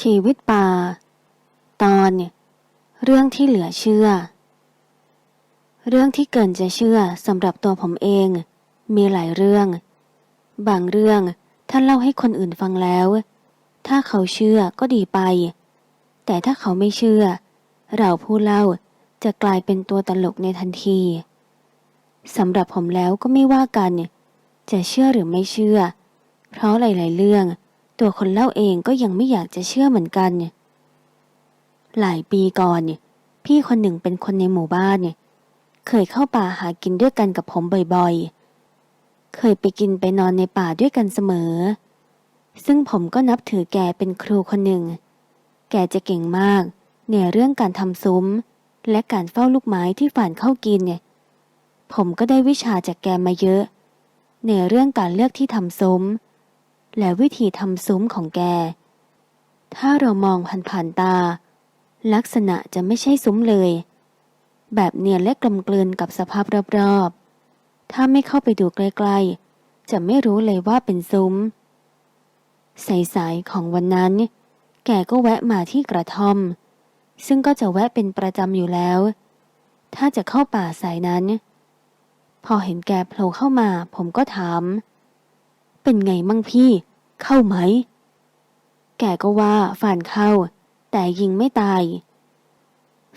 ชีวิตป่า ตอน เรื่องที่เหลือเชื่อ เรื่องที่เกินจะเชื่อสำหรับตัวผมเอง มีหลายเรื่อง บางเรื่องท่านเล่าให้คนอื่นฟังแล้ว ถ้าเขาเชื่อก็ดีไป แต่ถ้าเขาไม่เชื่อ เราผู้เล่าจะกลายเป็นตัวตลกในทันทีสำหรับผมแล้วก็ไม่ว่ากัน จะเชื่อหรือไม่เชื่อ เพราะหลาย ๆ เรื่อง ตัวคนเล่าเองก็ยังไม่อยากจะเชื่อเหมือนกัน หลายปีก่อนพี่คนหนึ่งเป็นคนในหมู่บ้านเคยเข้าป่าหากินด้วยกันกับผมบ่อยๆ เคยไปกินไปนอนในป่าด้วยกันเสมอ ซึ่งผมก็นับถือแกเป็นครูคนหนึ่ง แกจะเก่งมากในเรื่องการทำซุ้ม และการเฝ้าลูกไม้ที่ฝ่านเข้ากินเนี่ยผมก็ได้วิชาจากแกมาเยอะ ในเรื่องการเลือกที่ทำซุ้ม และวิธีทำซุ้มของแก ถ้าเรามองผ่านๆตา ลักษณะจะไม่ใช่ซุ้มเลย แบบเนียนและกลมกลืนกับสภาพรอบๆ ถ้าไม่เข้าไปดูใกล้ๆ จะไม่รู้เลยว่าเป็นซุ้ม สายๆของวันนั้น แกก็แวะมาที่กระท่อม ซึ่งก็จะแวะเป็นประจำอยู่แล้ว ถ้าจะเข้าป่าสายนั้น พอเห็นแกโผล่เข้ามาผมก็ถาม เป็นไงมั่งพี่ เข้าไหม แกก็ว่าฝานเข้า แต่ยิงไม่ตาย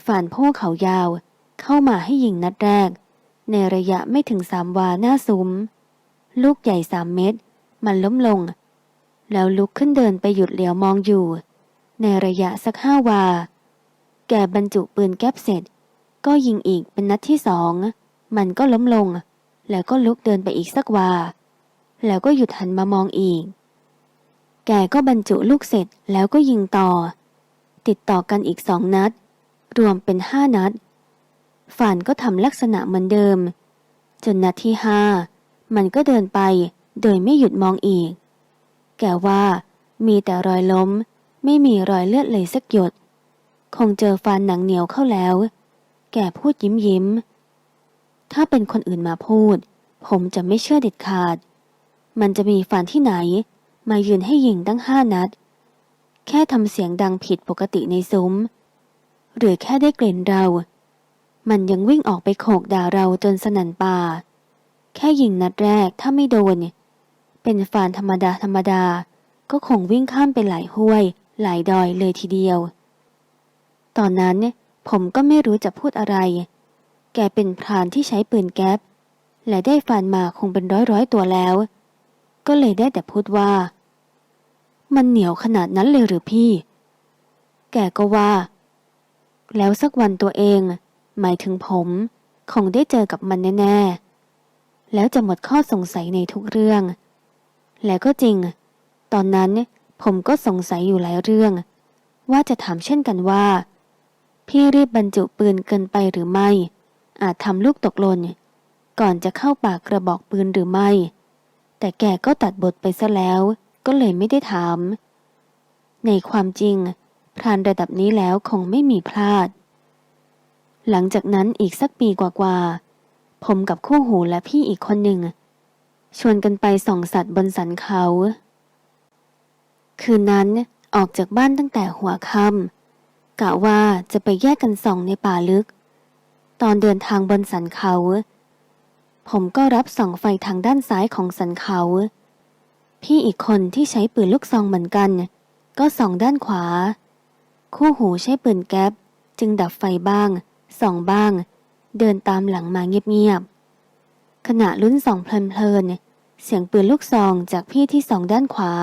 ฝานผู้เขายาว เข้ามาให้ยิงนัดแรก ในระยะไม่ถึงสามวาหน้าซุ้ม ลูกใหญ่สามเม็ดมันล้มลง แล้วลุกขึ้นเดินไปหยุดเหลียวมองอยู่ ในระยะสักห้าวา แกบรรจุปืนแก๊ปเสร็จ ก็ยิงอีกเป็นนัดที่สอง มันก็ล้มลง แล้วก็ลุกเดินไปอีกสักวา แล้วก็หยุดหันมามองอีก แกก็บรรจุลูกเสร็จแล้วก็ยิงต่อ ติดต่อกันอีกสองนัด รวมเป็นห้านัดฝ่านก็ทำลักษณะเหมือนเดิม จนนัดที่ห้ามันก็เดินไปโดยไม่หยุดมองอีก แกว่ามีแต่รอยล้ม ไม่มีรอยเลือดเลยสักหยด คงเจอฟันหนังเหนียวเข้าแล้ว แกพูดยิ้มยิ้ม ถ้าเป็นคนอื่นมาพูด ผมจะไม่เชื่อเด็ดขาด มันจะมีฟันที่ไหน มายืนให้ยิงตั้งห้านัด แค่ทำเสียงดังผิดปกติในซุ้ม หรือแค่ได้กลิ่นเรา มันยังวิ่งออกไปโขกด่าเราจนสนั่นป่า แค่ยิงนัดแรกถ้าไม่โดน เป็นฟานธรรมดาธรรมดา ก็คงวิ่งข้ามไปหลายห้วย หลายดอยเลยทีเดียว ตอนนั้นผมก็ไม่รู้จะพูดอะไร แกเป็นพรานที่ใช้ปืนแก๊ปและได้ฟันมาคงเป็นร้อยร้อยๆตัวแล้ว ก็เลยได้แต่พูดว่า มันเหนียวขนาดนั้นเลยหรือพี่ แกก็ว่า แล้วสักวันตัวเอง หมายถึงผมคงได้เจอกับมันแน่ๆ แล้วจะหมดข้อสงสัยในทุกเรื่อง แล้วก็จริง ตอนนั้นผมก็สงสัยอยู่หลายเรื่อง ว่าจะถามเช่นกันว่า พี่รีบบรรจุปืนเกินไปหรือไม่ อาจทำลูกตกหล่นก่อนจะเข้าปากกระบอกปืนหรือไม่ แต่แกก็ตัดบทไปซะแล้ว ก็เลยไม่ได้ถาม ในความจริง พรานระดับนี้แล้วคงไม่มีพลาด หลังจากนั้นอีกสักปีกว่าๆ ผมกับคู่หูและพี่อีกคนหนึ่ง ชวนกันไปส่องสัตว์บนสันเขา คืนนั้นออกจากบ้านตั้งแต่หัวค่ำกะว่าจะไปแยกกันส่องในป่าลึก ตอนเดินทางบนสันเขา ผมก็รับส่องไฟทางด้านซ้ายของสันเขา พี่อีกคนที่ใช้ปืนลูกซองเหมือนกัน ก็ส่องด้านขวา คู่หูใช้ปืนแก๊ป จึงดับไฟบ้าง ส่องบ้าง เดินตามหลังมาเงียบๆขณะลุ้นส่องเพลินๆเสียงปืนลูกซองจากพี่ที่ส่องด้านขวา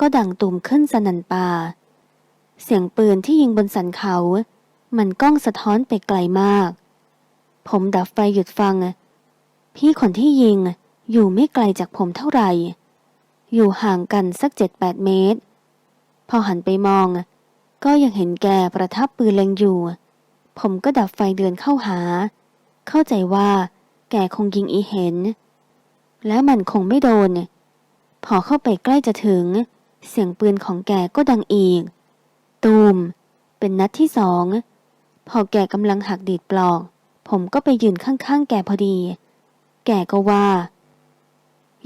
ก็ดังตุ่มขึ้นสนันป่า เสียงปืนที่ยิงบนสันเขา มันก้องสะท้อนไปไกลมาก ผมดับไฟหยุดฟัง พี่คนที่ยิงอยู่ไม่ไกลจากผมเท่าไหร่ อยู่ห่างกันสักเจ็ดแปดเมตร พอหันไปมอง ก็ยังเห็นแกประทับปืนเล็งอยู่ ผมก็ดับไฟเดินเข้าหา เข้าใจว่าแกคงยิงอีเห็น แล้วมันคงไม่โดน พอเข้าไปใกล้จะถึง เสียงปืนของแกก็ดังอีก ตูม เป็นนัดที่สอง พอแกกำลังหักดีดปลอก ผมก็ไปยืนข้างๆแกพอดี แกก็ว่า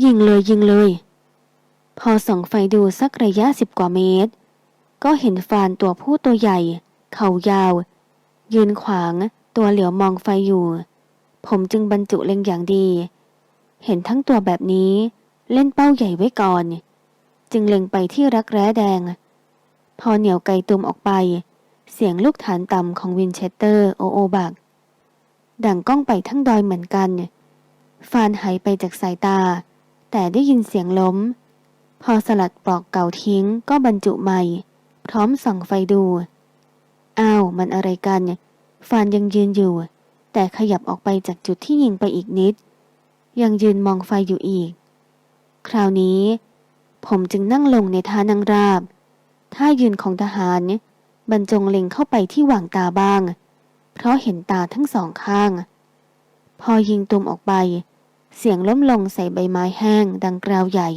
ยิงเลยยิงเลย พอส่องไฟดูสักระยะสิบกว่าเมตร ก็เห็นฟานตัวผู้ตัวใหญ่ เขายาว ยืนขวางตัวเหลียวมองไฟอยู่ ผมจึงบรรจุเล็งอย่างดี เห็นทั้งตัวแบบนี้เล่นเป้าใหญ่ไว้ก่อน จึงเล็งไปที่รักแร้แดง พอเหนียวไกตุมออกไป เสียงลูกฐานต่ำของวินเชสเตอร์โอโอบักดังก้องไปทั้งดอยเหมือนกัน ฟานหายไปจากสายตา แต่ได้ยินเสียงล้ม พอสลัดปลอกเก่าทิ้งก็บรรจุใหม่ พร้อมส่องไฟดู อ้าว มันอะไรกัน ฟานยังยืนอยู่ แต่ขยับออกไปจากจุดที่ยิงไปอีกนิด ยังยืนมองไฟอยู่อีก คราวนี้ ผมจึงนั่งลงในท่านั่งราบ ท่ายืนของทหาร บรรจงเล็งเข้าไปที่หว่างตาบ้าง เพราะเห็นตาทั้งสองข้างพอยิงตุมออกไป เสียงล้มลงใส่ใบไม้แห้งดังกราวใหญ่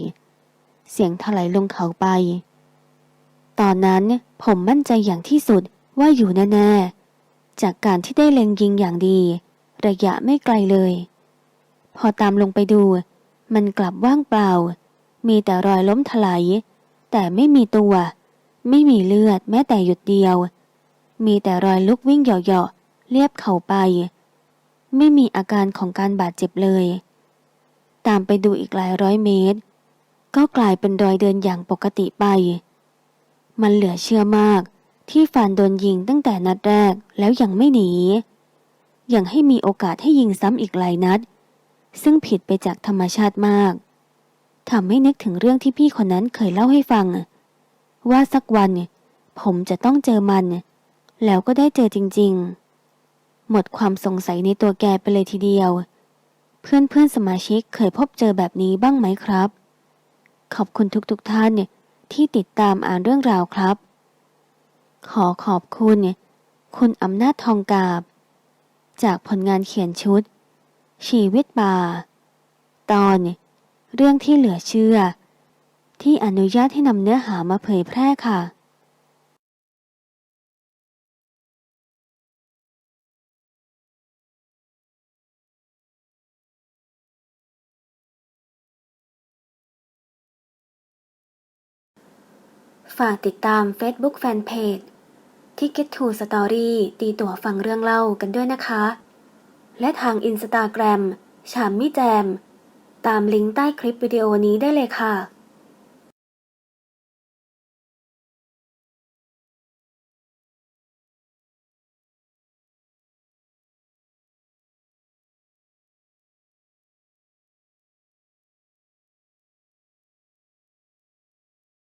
เสียงถลายลงเขาไป ตอนนั้นผมมั่นใจอย่างที่สุดว่าอยู่แน่ๆ จากการที่ได้เล็งยิงอย่างดี ระยะไม่ไกลเลย พอตามลงไปดู มันกลับว่างเปล่า มีแต่รอยล้มถลายแต่ไม่มีตัว ไม่มีเลือดแม้แต่หยุดเดียว มีแต่รอยลุกวิ่งเหยาะๆเลียบเข่าไป ไม่มีอาการของการบาดเจ็บเลย ตามไปดูอีกหลายร้อยเมตร ก็กลายเป็นรอยเดินอย่างปกติไป มันเหลือเชื่อมากที่ฟานโดนยิงตั้งแต่นัดแรกแล้วยังไม่หนี ยังให้มีโอกาสให้ยิงซ้ำอีกหลายนัด ซึ่งผิดไปจากธรรมชาติมากทำให้นึกถึงเรื่องที่พี่คนนั้นเคยเล่าให้ฟัง ว่าสักวัน ผมจะต้องเจอมัน แล้วก็ได้เจอจริง ๆ หมดความสงสัยในตัวแกไปเลยทีเดียว เพื่อนเพื่อนๆสมาชิกเคยพบเจอแบบนี้บ้างไหมครับ ขอบคุณทุกๆทท่านที่ติดตามอ่านเรื่องราวครับ ขอขอบคุณ คุณอำนาจทองกาบ จากผลงานเขียนชุด ชีวิตบา ตอน เรื่องที่เหลือเชื่อ ที่อนุญาตให้นำเนื้อหามาเผยแพร่ค่ะ ฝากติดตาม Facebook Fanpage ที่ Get to Story ตีตั๋วฟังเรื่องเล่ากันด้วยนะคะ และทางอินสตาแกรมฉามมิแจม ตามลิงก์ใต้คลิปวิดีโอนี้ได้เลยค่ะ